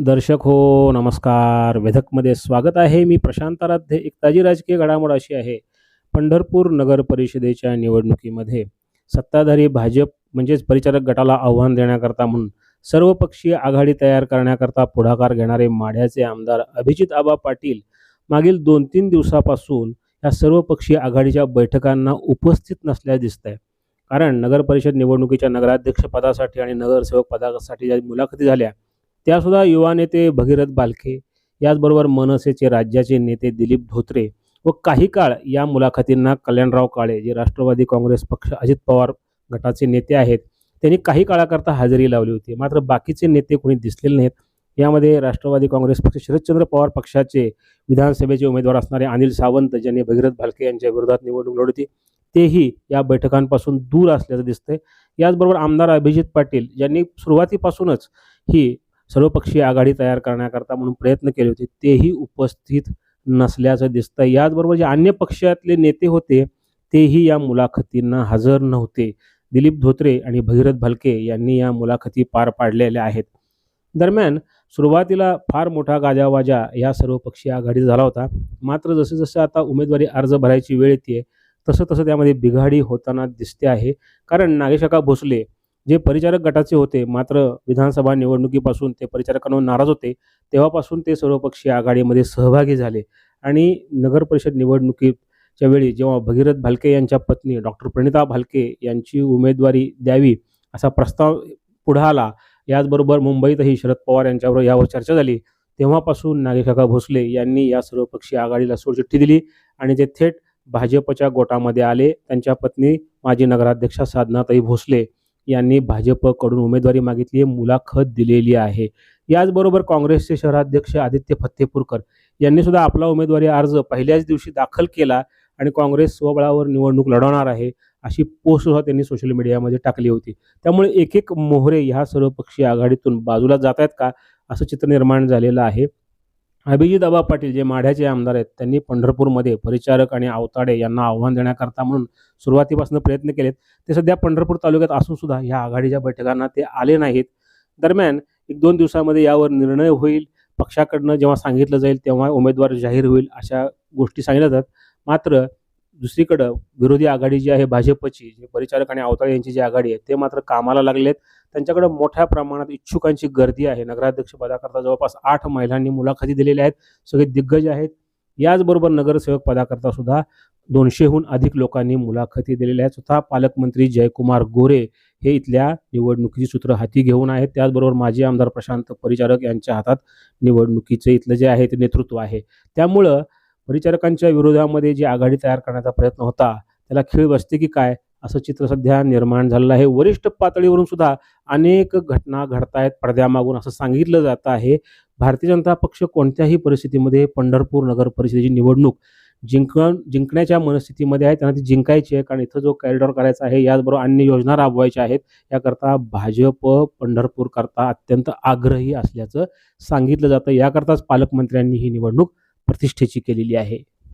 दर्शक हो नमस्कार. वेधकमध्ये स्वागत आहे. मी प्रशांत आराध्य. एक ताजी राजकीय घडामोड अशी आहे. पंढरपूर नगर परिषदेच्या निवडणुकीमध्ये सत्ताधारी भाजप म्हणजेच परिचारक गटाला आव्हान देण्याकरता म्हणून सर्वपक्षीय आघाडी तयार करण्याकरता पुढाकार घेणारे माढ्याचे आमदार अभिजित आबा पाटील मागील दोन तीन दिवसापासून या सर्वपक्षीय आघाडीच्या बैठकांना उपस्थित नसल्या दिसत आहे कारण नगर परिषद निवडणुकीच्या नगराध्यक्षपदासाठी आणि नगरसेवक पदासाठी ज्या मुलाखती झाल्या त्यासुद्धा युवा नेते भगीरथ बालखे याचबरोबर मनसेचे राज्याचे नेते दिलीप धोत्रे व काही काळ या मुलाखतींना कल्याणराव काळे जे राष्ट्रवादी काँग्रेस पक्ष अजित पवार गटाचे नेते आहेत त्यांनी काही काळाकरता हजेरी लावली होती. मात्र बाकीचे नेते कोणी दिसलेले नाहीत. यामध्ये राष्ट्रवादी काँग्रेस पक्ष शरदचंद्र पवार पक्षाचे विधानसभेचे उमेदवार असणारे अनिल सावंत ज्यांनी भगीरथ भालके यांच्या विरोधात निवडणूक लढवली तेही या बैठकांपासून दूर असल्याचं दिसतंय. याचबरोबर आमदार अभिजित पाटील यांनी सुरुवातीपासूनच ही सर्वपक्षीय आघाडी तयार करण्याकरता म्हणून प्रयत्न केले होते तेही उपस्थित नसल्याचं दिसतं याचबरोबर जे अन्य पक्षातले नेते होते तेही या मुलाखतींना हजर नव्हते. दिलीप धोत्रे आणि भगीरथ भालके यांनी या मुलाखती पार पाडलेल्या आहेत. दरम्यान सुरुवातीला फार मोठा गाजावाजा या सर्व पक्षीय आघाडीत झाला होता. मात्र जसं जसं आता उमेदवारी अर्ज भरायची वेळ येते तसं तसं त्यामध्ये बिघाडी होताना दिसते आहे. कारण नागेशका भोसले जे परिचारक गटाचे होते मात्र विधानसभा निवडणुकीपासून ते परिचारकांवर नाराज होते तेव्हापासून ते सर्वपक्षीय आघाडीमध्ये सहभागी झाले. आणि नगर परिषद निवडणुकीच्या वेळी जेव्हा भगीरथ भालके यांच्या पत्नी डॉक्टर प्रणिता भालके यांची उमेदवारी द्यावी असा प्रस्ताव पुढे आला याचबरोबर मुंबईतही शरद पवार यांच्यावर यावर चर्चा झाली. तेव्हापासून नागेकाका भोसले यांनी या सर्वपक्षीय आघाडीला सोडचिठ्ठी दिली आणि ते थेट भाजपच्या गोटामध्ये आले. त्यांच्या पत्नी माजी नगराध्यक्षा साधनाताई भोसले यांनी भाजपकडून उमेदवारी मागितली आहे मुलाखत दिलेली आहे. याचबरोबर काँग्रेसचे शहराध्यक्ष आदित्य फत्तेपूरकर यांनी सुद्धा आपला उमेदवारी अर्ज पहिल्याच दिवशी दाखल केला आणि काँग्रेस स्वबळावर निवडणूक लढवणार आहे अशी पोस्ट सुद्धा त्यांनी सोशल मीडियामध्ये टाकली होती. त्यामुळे एक एक मोहरे ह्या सर्वपक्षीय आघाडीतून बाजूला जात आहेत का असं चित्र निर्माण झालेलं आहे. अभिजित आबा पाटील जे माढ्याचे आमदार आहेत त्यांनी पंढरपूरमध्ये परिचारक आणि आवताडे यांना आव्हान देण्याकरता म्हणून सुरुवातीपासून प्रयत्न केलेत. ते सध्या पंढरपूर तालुक्यात असून सुद्धा ह्या आघाडीच्या बैठकांना ते आले नाहीत. दरम्यान एक दोन दिवसामध्ये यावर निर्णय होईल. पक्षाकडनं जेव्हा सांगितलं जाईल तेव्हा उमेदवार जाहीर होईल अशा गोष्टी सांगितल्या जातात. मात्र दुसरीकडं विरोधी आघाडी जी आहे भाजपची जे परिचारक आणि अवताळे यांची जी आघाडी आहे ते मात्र कामाला लागलेत. त्यांच्याकडे मोठ्या प्रमाणात इच्छुकांची गर्दी आहे. नगराध्यक्ष पदाकरता जवळपास आठ महिलांनी मुलाखती दिलेल्या आहेत. सगळे दिग्गज आहेत. याचबरोबर नगरसेवक पदाकरता सुद्धा दोनशेहून अधिक लोकांनी मुलाखती दिलेल्या आहेत. स्वतः पालकमंत्री जयकुमार गोरे हे इथल्या निवडणुकीची सूत्र हाती घेऊन आहेत. त्याचबरोबर माजी आमदार प्रशांत परिचारक यांच्या हातात निवडणुकीचे इथलं जे आहे ते नेतृत्व आहे. त्यामुळं परिचारकांच्या विरोधामध्ये जी आघाडी तयार करण्याचा प्रयत्न होता त्याला खीळ बसते की काय? असं चित्र सध्या निर्माण झालेलं आहे. वरिष्ठ पातळीवरून सुद्धा अनेक घटना घडतायत पडद्यामागून असं सांगितलं जात आहे. भारतीय जनता पक्ष कोणत्याही परिस्थितीमध्ये पंढरपूर नगर परिषदेची निवडणूक जिंक जिंकण्याच्या मनस्थितीमध्ये आहे. त्यांना ती जिंकायची आहे. कारण इथं जो कॅरिडॉर करायचा आहे याचबरोबर अन्य योजना राबवायच्या आहेत. याकरता भाजप पंढरपूर करता अत्यंत आग्रही असल्याचं सांगितलं जातं. याकरताच पालकमंत्र्यांनी ही निवडणूक प्रतिष्ठेची केलेली आहे.